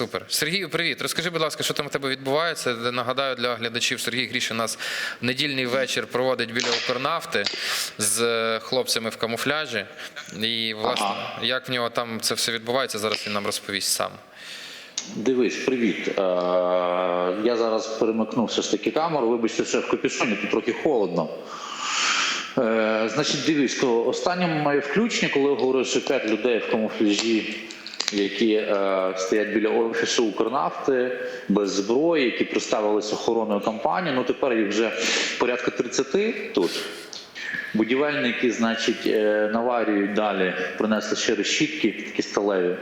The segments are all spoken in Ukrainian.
Супер. Сергію, привіт. Розкажи, будь ласка, що там у тебе відбувається. Нагадаю для глядачів, Сергій Гріш у нас недільний вечір проводить біля Укрнафти з е, хлопцями в камуфляжі. І, власне, як в нього там це все відбувається, зараз він нам розповість сам. Дивись, привіт. Е, я зараз перемикнув все ж таки камеру. Вибачте, що в капюшоні, тут трохи холодно. Е, значить, дивись, останнє моє включення, коли говорив, що 5 людей в камуфляжі, які е, стоять біля офісу Укрнафти без зброї, які представилися охоронною компанією. Ну тепер їх вже порядка 30 тут. Будівельники, значить, е, наварюють далі, принесли ще решітки, такі сталеві.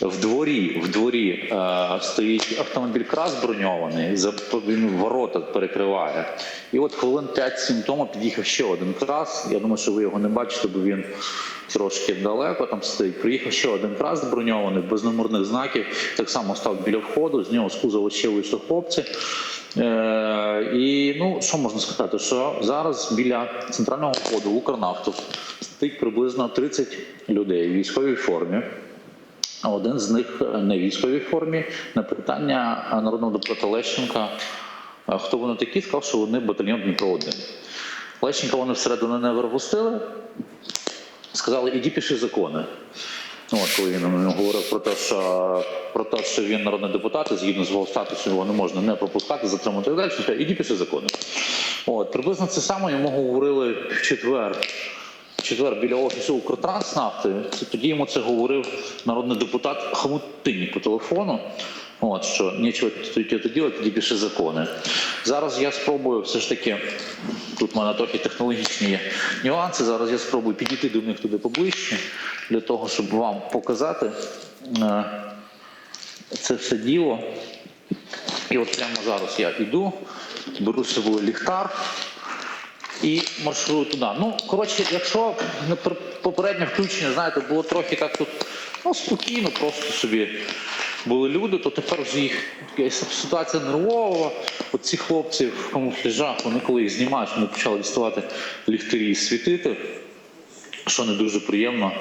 В дворі, в дворі е, стоїть автомобіль крас броньований, за він ворота перекриває. І от хвилин 5-7 тому під'їхав ще один крас. Я думаю, що ви його не бачите, бо він трошки далеко там стоїть. Приїхав ще один крас броньований, без номерних знаків. Так само став біля входу. З нього з кузова ще вийшли хлопці. Е, і ну що можна сказати, що зараз біля центрального входу Укрнафту стоїть приблизно 30 людей в військовій формі. Один з них не військовій формі. На питання народного депутата Лещенка, е, хто вони такі, сказав, що вони батальйон Дніпро 1 Лещенка вони всередину не пропустили, сказали, іди пиши закони. Ну, от коли він говорив про те, що про те, що він народний депутат, згідно з його статусу його не можна не пропускати, затримати і далі. Іди пиши закони. От приблизно це саме йому говорили в четвер. Четвер біля офісу Укртранснафти. Тоді йому це говорив народний депутат Хомутинні по телефону. От що нічого тут робити, тоді пише закони. Зараз я спробую все ж таки. Тут в мене трохи технологічні є нюанси. Зараз я спробую підійти до них туди поближче, для того, щоб вам показати е, це все діло. І от прямо зараз я йду, беру з собою ліхтар і марширую туди. Ну, коротше, якщо попереднє включення, знаєте, було трохи так тут ну, спокійно, просто собі були люди, то тепер вже їх ситуація нервова. От ці хлопці в камуфляжах, вони коли їх знімають, вони почали діставати ліхтарі і світити. Що не дуже приємно,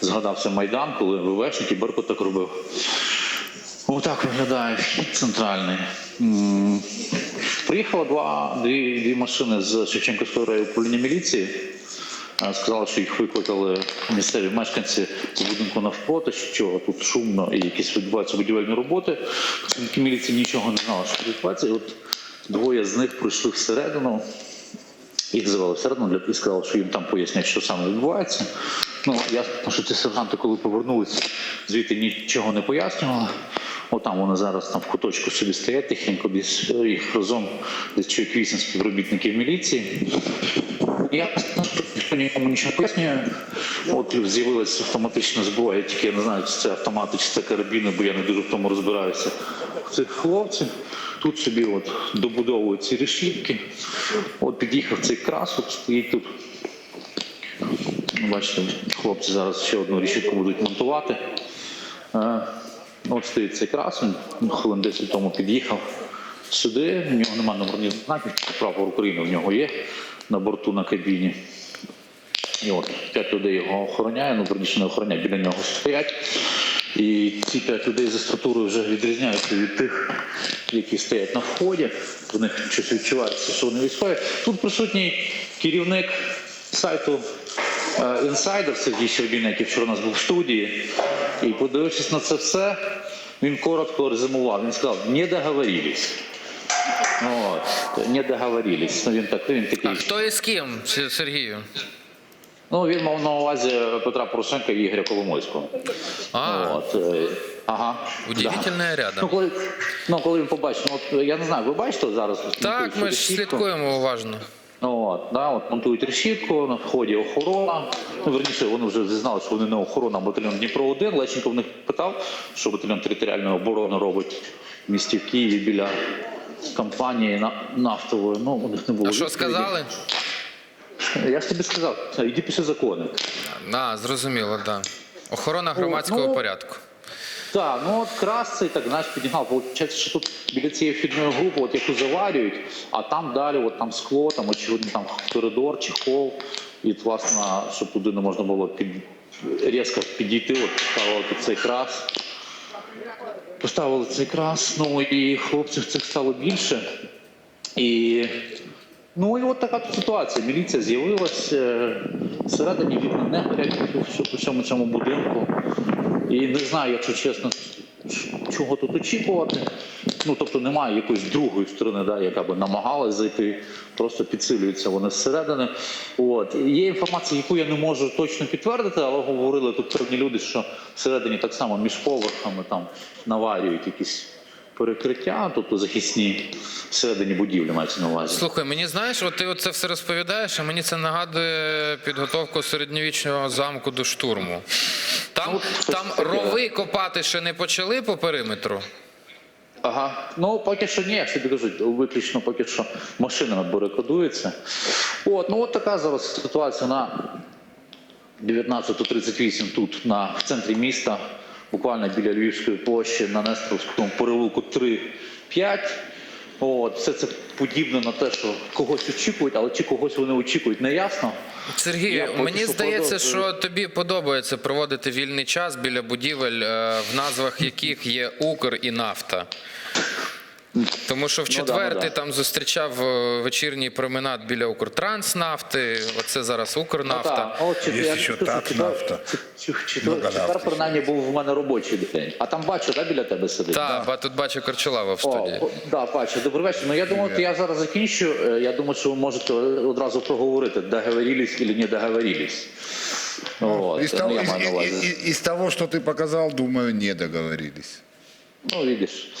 згадався Майдан, коли ВВшник і Беркут так робив. Отак виглядає вхід центральний. Приїхало два, дві, дві машини з Шевченківської району управління міліції. Сказали, що їх викликали місцеві мешканці у будинку навпроти, що тут шумно і якісь відбуваються будівельні роботи. Працівники міліції нічого не знали, що відбувається. І от двоє з них прийшли всередину. Їх завели всередину і сказали, що їм там пояснять, що саме відбувається. Ну, ясно, що ці сержанти, коли повернулися, звідти нічого не пояснювали. Отам вони зараз там в куточку собі стоять, тихенько десь е, їх разом десь чоловік вісім співробітників міліції. Я ніхто нікому нічого не пояснює. От з'явилася автоматична зброя, тільки я не знаю, чи це автомати, чи це карабіни, бо я не дуже в тому розбираюся. Цих хлопців тут собі от добудовують ці решітки. От під'їхав цей крас, от стоїть тут. Бачите, хлопці зараз ще одну решітку будуть монтувати. Е, От стоїть цей крас, він хвилин 10 тому під'їхав сюди. У нього немає номерних знаків, прапор України в нього є на борту на кабіні. І от п'ять людей його охороняє, ну верніше не охороняє, біля нього стоять. І ці п'ять людей за структурою вже відрізняються від тих, які стоять на вході. В них щось відчувається, що вони військові. Тут присутній керівник сайту е, Insider Сергій Щербіна, який вчора у нас був в студії. І подивившись на це все, він коротко резюмував. Він сказав, не договорились. От, не договорились. Ну, він так, він такий. А хто і з ким, Сергію? Ну, він мав на увазі Петра Порошенка і Ігоря Коломойського. А, От, е, ага. удивительне Ну, рядом. коли, ну, коли він побачив, ну, от, я не знаю, ви бачите зараз? Так, ми ж слідкуємо уважно. Ну, От, да, от монтують решітку, на вході охорона. Ну, верніше, вони вже зізнали, що вони не охорона, а батальйон Дніпро 1 Лещенко в них питав, що батальйон територіальної оборони робить в місті Києві біля компанії на- нафтової. Ну, у них не було. А що сказали? Я ж тобі сказав, іди пиши закони. А, зрозуміло, так. Охорона громадського ну, порядку. Так, ну от крас цей так знаєш підігнав. Получається, тут біля цієї вхідної групи, от яку заварюють, а там далі, от там скло, там очевидно там коридор чи хол. І власне, щоб туди не можна було під різко підійти, от поставили цей крас. Поставили цей крас, ну і хлопців цих стало більше. І ну і от така тут ситуація. Міліція з'явилась е, всередині вікна не горять у всьому цьому будинку. І не знаю, якщо чесно, чого тут очікувати. Ну тобто немає якоїсь другої сторони, да, яка би намагалась зайти, просто підсилюються вони зсередини. От є інформація, яку я не можу точно підтвердити, але говорили тут певні люди, що всередині так само між поверхами там наварюють якісь перекриття, тобто захисні всередині будівлі мається на увазі. Слухай, мені знаєш, от ти це все розповідаєш, а мені це нагадує підготовку середньовічного замку до штурму. Там, там рови копати ще не почали по периметру. Ага, ну поки що ні, як собі кажуть, виключно поки що машинами барикадуються. От, ну от така зараз ситуація на 19.38 тут, на, в центрі міста, буквально біля Львівської площі, на Нестеровському переулку 3-5. От, все це подібне на те, що когось очікують, але чи когось вони очікують, не ясно. Сергій, Я мені що здається, що тобі подобається проводити вільний час біля будівель, е, в назвах яких є Укр і Нафта. Тому що в Ну да, четвер ну ти да. там зустрічав е, вечірній променад біля Укртранснафти, оце зараз Укрнафта. Ну, так, от, чет- Є ще Татнафта. четвер- четвер- Четвер, принаймні, був в мене робочий день. А там бачу, да, біля тебе сидить? Так, ба- тут бачу Корчулава в студії. о, да, бачу. Добрий вечір. Ну я думаю, от я зараз закінчу. Е, Я думаю, що ви можете одразу проговорити, договорились или не договорились. От, Из ну, того, из, маю на увазі. из- из- из того, что ты показал, думаю, не договорились. Ну, видиш.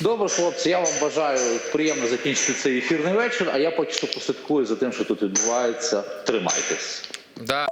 Добре, хлопці, я вам бажаю приємно закінчити цей ефірний вечір, а я поки що послідкую за тим, що тут відбувається. Тримайтесь. Да.